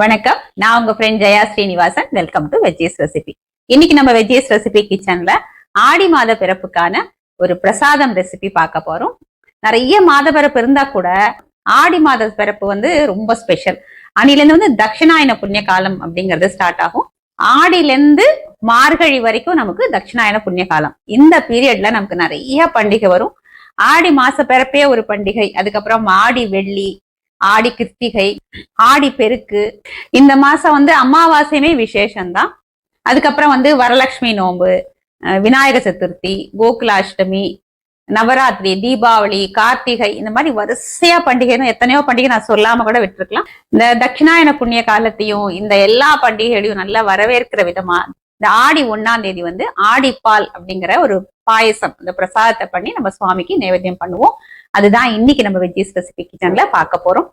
வணக்கம். நான் உங்க friend Jaya Srinivasan. Welcome to veggies recipe இன்னைக்கு நம்ம வெஜ்ஜீஸ் ரெசிபி கிச்சன்ல ஆடி மாத பிறப்புக்கான ஒரு பிரசாதம் ரெசிபி பார்க்க போறோம். நிறைய மாத பிறப்பு இருந்தா கூட ஆடி மாத பிறப்பு வந்து ரொம்ப ஸ்பெஷல் அன்னிலேருந்து வந்து தட்சிணாயன புண்ணிய காலம் அப்படிங்கிறது ஸ்டார்ட் ஆகும். ஆடியிலேருந்து மார்கழி வரைக்கும் நமக்கு தட்சிணாயன புண்ணிய காலம். இந்த பீரியட்ல நமக்கு நிறைய பண்டிகை வரும். ஆடி மாச பிறப்பே ஒரு பண்டிகை. அதுக்கப்புறம் ஆடி வெள்ளி ஆடி கிருத்திகை ஆடி பெருக்கு. இந்த மாசம் வந்து அமாவாசையுமே விசேஷம்தான். அதுக்கப்புறம் வந்து வரலட்சுமி நோன்பு அஹ் விநாயக சதுர்த்தி கோகுலாஷ்டமி நவராத்திரி தீபாவளி கார்த்திகை இந்த மாதிரி வரிசையா பண்டிகைன்னு எத்தனையோ பண்டிகை நான் சொல்லாம கூட விட்டுருக்கலாம். இந்த தட்சிணாயன புண்ணிய காலத்தையும் இந்த எல்லா பண்டிகைகளையும் நல்லா வரவேற்கிற விதமா இந்த ஆடி ஒண்ணாம் தேதி வந்து ஆடிப்பால் அப்படிங்கிற ஒரு பாயசம் இந்த பிரசாதத்தை பண்ணி நம்ம சுவாமிக்கு நைவேத்தியம் பண்ணுவோம். அதுதான் இன்னைக்கு நம்ம வெஜ்ஜி ஸ்பெசிபிக் கிச்சன்ல பார்க்க போறோம்.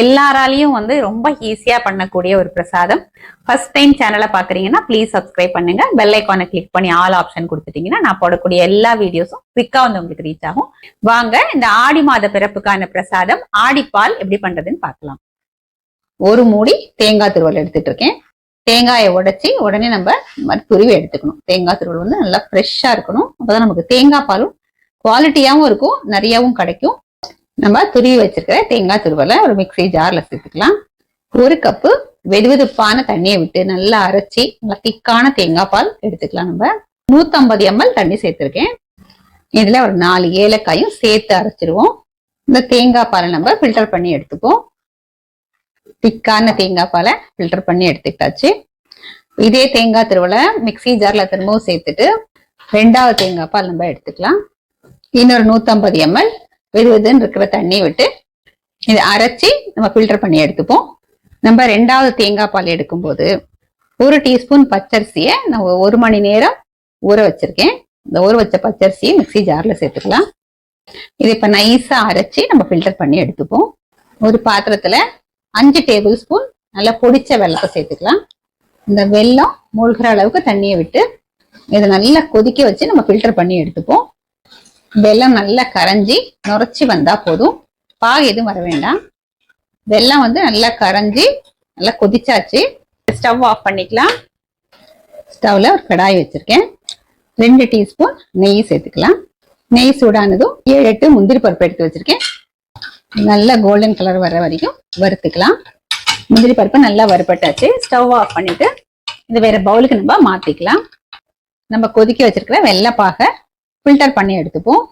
எல்லாராலையும் வந்து ரொம்ப ஈஸியா பண்ணக்கூடிய ஒரு பிரசாதம். ஃபர்ஸ்ட் டைம் சேனலை பாக்குறீங்கன்னா ப்ளீஸ் சப்ஸ்கிரைப் பண்ணுங்க. பெல் ஐக்கானை கிளிக் பண்ணி ஆல் ஆப்ஷன் கொடுத்துட்டீங்கன்னா நான் போடக்கூடிய எல்லா வீடியோஸும் குவிக்கா வந்து உங்களுக்கு ரீச் ஆகும். வாங்க இந்த ஆடி மாத பிறப்புக்கான பிரசாதம் ஆடிப்பால் எப்படி பண்றதுன்னு பார்க்கலாம். ஒரு மூடி தேங்காய் துருவல் எடுத்துட்டு இருக்கேன் தேங்காயை உடைச்சி உடனே நம்ம துருவி எடுத்துக்கணும். தேங்காய் துருவல் வந்து நல்லா ஃப்ரெஷ்ஷா இருக்கணும். அப்பதான் நமக்கு தேங்காய் பாலும் குவாலிட்டியாகவும் இருக்கும் நிறையவும் கிடைக்கும். நம்ம துருவி வச்சிருக்கிற தேங்காய் துருவலை ஒரு மிக்ஸி ஜாரில் சேர்த்துக்கலாம். ஒரு கப்பு வெதுவெதுப்பான தண்ணியை விட்டு நல்லா அரைச்சி நல்லா திக்கான தேங்காய் பால் எடுத்துக்கலாம் நம்ம. நூற்றம்பது எம்எல் தண்ணி சேர்த்துருக்கேன். இதில் ஒரு நாலு ஏலக்காயும் சேர்த்து அரைச்சிருவோம். இந்த தேங்காய் பாலை நம்ம ஃபில்டர் பண்ணி எடுத்துப்போம். திக்கான தேங்காய் பாலை ஃபில்டர் பண்ணி எடுத்துக்கிட்டாச்சு. இதே தேங்காய் திருவலை மிக்ஸி ஜார்ல திரும்பவும் சேர்த்துட்டு ரெண்டாவது தேங்காய் பால் நம்ம எடுத்துக்கலாம். இன்னொரு நூத்தம்பது எம்எல் வெது வெதுன்னு இருக்கிற தண்ணி விட்டு இதை அரைச்சி நம்ம ஃபில்டர் பண்ணி எடுத்துப்போம். நம்ம ரெண்டாவது தேங்காய் பால் எடுக்கும்போது ஒரு டீஸ்பூன் பச்சரிசியை நான் ஒரு மணி நேரம் ஊற வச்சிருக்கேன். இந்த ஊற வச்ச பச்சரிசியை மிக்ஸி ஜாரில் சேர்த்துக்கலாம். இது இப்போ நைஸாக அரைச்சி நம்ம ஃபில்டர் பண்ணி எடுத்துப்போம். ஒரு பாத்திரத்தில் அஞ்சு டேபிள் ஸ்பூன் நல்லா பொடிச்ச வெள்ளத்தை சேர்த்துக்கலாம். இந்த வெல்லம் மூழ்கிற அளவுக்கு தண்ணியை விட்டு இதை நல்லா கொதிக்க வச்சு நம்ம ஃபில்டர் பண்ணி எடுத்துப்போம். வெல்லம் நல்லா கரைஞ்சி நுரைச்சி வந்தா போதும். பாகு எதுவும் வர வேண்டாம். வெல்லம் வந்து நல்லா கரைஞ்சி நல்லா கொதிச்சாச்சு. ஸ்டவ் ஆஃப் பண்ணிக்கலாம். ஸ்டவ்ல ஒரு கடாய் வச்சிருக்கேன். ரெண்டு டீஸ்பூன் நெய் சேர்த்துக்கலாம். நெய் சூடானதும் ஏழு எட்டு முந்திரி பருப்பு எடுத்து வச்சிருக்கேன். நல்லா கோல்டன் கலர் வர வரைக்கும் வறுத்துக்கலாம். முந்திரி பருப்பு நல்லா வறுப்பட்டாச்சு ஸ்டவ் ஆஃப் பண்ணிட்டு இது வேற பவுலுக்கு நம்ம மாத்திக்கலாம். நம்ம கொதிக்க வச்சிருக்கிற வெள்ளைப்பாக ஃபில்டர் பண்ணி எடுத்துப்போம்.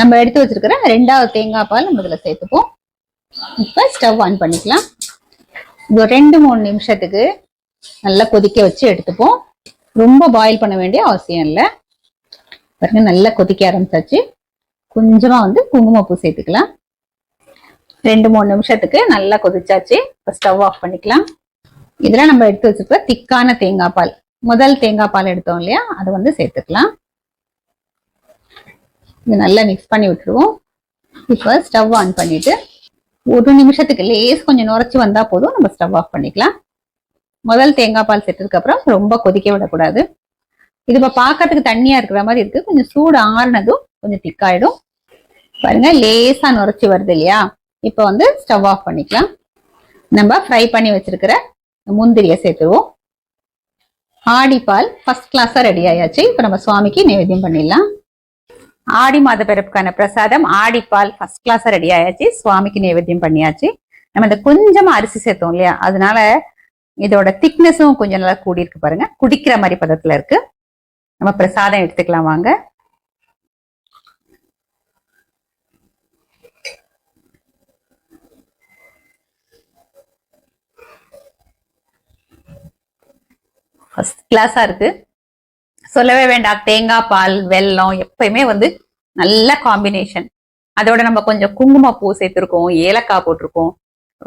நம்ம எடுத்து வச்சிருக்கிற ரெண்டாவது தேங்காய் பால் நம்ம இதில் சேர்த்துப்போம். இப்போ ஸ்டவ் ஆன் பண்ணிக்கலாம். இது ஒரு ரெண்டு மூணு நிமிஷத்துக்கு நல்லா கொதிக்க வச்சு எடுத்துப்போம். ரொம்ப பாயில் பண்ண வேண்டிய அவசியம் இல்லை. பாருங்க நல்லா கொதிக்க ஆரம்பிச்சாச்சு. கொஞ்சமாக வந்து குங்குமப்பூ சேர்த்துக்கலாம். ரெண்டு மூணு நிமிஷத்துக்கு நல்லா கொதிச்சாச்சு. இப்போ ஸ்டவ் ஆஃப் பண்ணிக்கலாம். இதெல்லாம் நம்ம எடுத்து வச்சிருக்கிற திக்கான தேங்காய் பால். முதல் தேங்காய் பால் எடுத்தோம் இல்லையா? அதை வந்து சேர்த்துக்கலாம். இது நல்லா மிக்ஸ் பண்ணி விட்டுருவோம். இப்போ ஸ்டவ் ஆன் பண்ணிட்டு ஒரு நிமிஷத்துக்கு லேஸ் கொஞ்சம் நுரைச்சி வந்தா போதும். நம்ம ஸ்டவ் ஆஃப் பண்ணிக்கலாம். முதல் தேங்காய் பால் சேர்த்ததுக்கு அப்புறம் ரொம்ப கொதிக்க விடக்கூடாது. இது இப்போ பார்க்கறதுக்கு தண்ணியா இருக்கிற மாதிரி இருக்கு. கொஞ்சம் சூடு ஆறுனதும் கொஞ்சம் திக்காயிடும் பாருங்க லேசா நுரைச்சி வருது இல்லையா? இப்போ வந்து ஸ்டவ் ஆஃப் பண்ணிக்கலாம். நம்ம ஃப்ரை பண்ணி வச்சிருக்கிற முந்திரியை சேர்த்துருவோம். ஆடிப்பால் ஃபர்ஸ்ட் கிளாஸா ரெடி ஆயாச்சு. இப்போ நம்ம சுவாமிக்கு நைவேத்தியம் பண்ணிடலாம். ஆடி மாத பிறப்புக்கான பிரசாதம் ஆடிப்பால் ஃபர்ஸ்ட் கிளாஸா ரெடி ஆயாச்சு. சுவாமிக்கு நைவேத்தியம் பண்ணியாச்சு. நம்ம இந்த கொஞ்சமாக அரிசி சேர்த்தோம் இல்லையா? அதனால இதோட திக்னஸும் கொஞ்சம் நல்லா கூடி இருக்கு பாருங்க. குடிக்கிற மாதிரி பதத்துல இருக்கு. நம்ம பிரசாதம் எடுத்துக்கலாம் வாங்க. ஃபர்ஸ்ட் கிளாஸா இருக்கு. சொல்லவே வேண்டாம். தேங்காய் பால் வெல்லம் எப்பயுமே வந்து நல்ல காம்பினேஷன் அதோட நம்ம கொஞ்சம் குங்குமப்பூ சேர்த்துருக்கோம் ஏலக்காய் போட்டிருக்கோம்.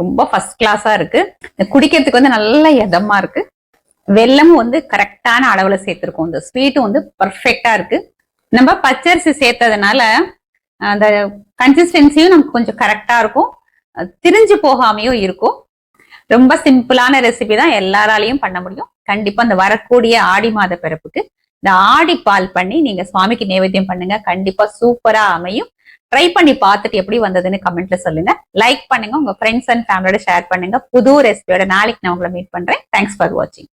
ரொம்ப ஃபர்ஸ்ட் கிளாஸா இருக்குது குடிக்கிறதுக்கு வந்து நல்ல இதமா இருக்கு. வெல்லமும் வந்து கரெக்டான அளவுல சேர்த்துருக்கோம். இந்த ஸ்வீட்டும் வந்து பர்ஃபெக்டா இருக்கு. நம்ம பச்சரிசி சேர்த்ததுனால அந்த கன்சிஸ்டன்சியும் நமக்கு கொஞ்சம் கரெக்டா இருக்கும். திரிஞ்சு போகாமையும் இருக்கும். ரொம்ப சிம்பிளான ரெசிபி தான் எல்லாராலையும் பண்ண முடியும். கண்டிப்பா இந்த வரக்கூடிய ஆடி மாத பிறப்புக்கு இந்த ஆடி பால் பண்ணி நீங்க சுவாமிக்கு நைவேத்தியம் பண்ணுங்க. கண்டிப்பா சூப்பரா அமையும். ட்ரை பண்ணி பார்த்துட்டு எப்படி வந்ததுன்னு கமெண்ட்ல சொல்லுங்க. லைக் பண்ணுங்க. உங்க ஃப்ரெண்ட்ஸ் அண்ட் ஃபேமிலியோட ஷேர் பண்ணுங்க. புது ரெசிபியோட நாளைக்கு நான் உங்களை மீட் பண்றேன். தேங்க்ஸ் ஃபார் வாட்சிங்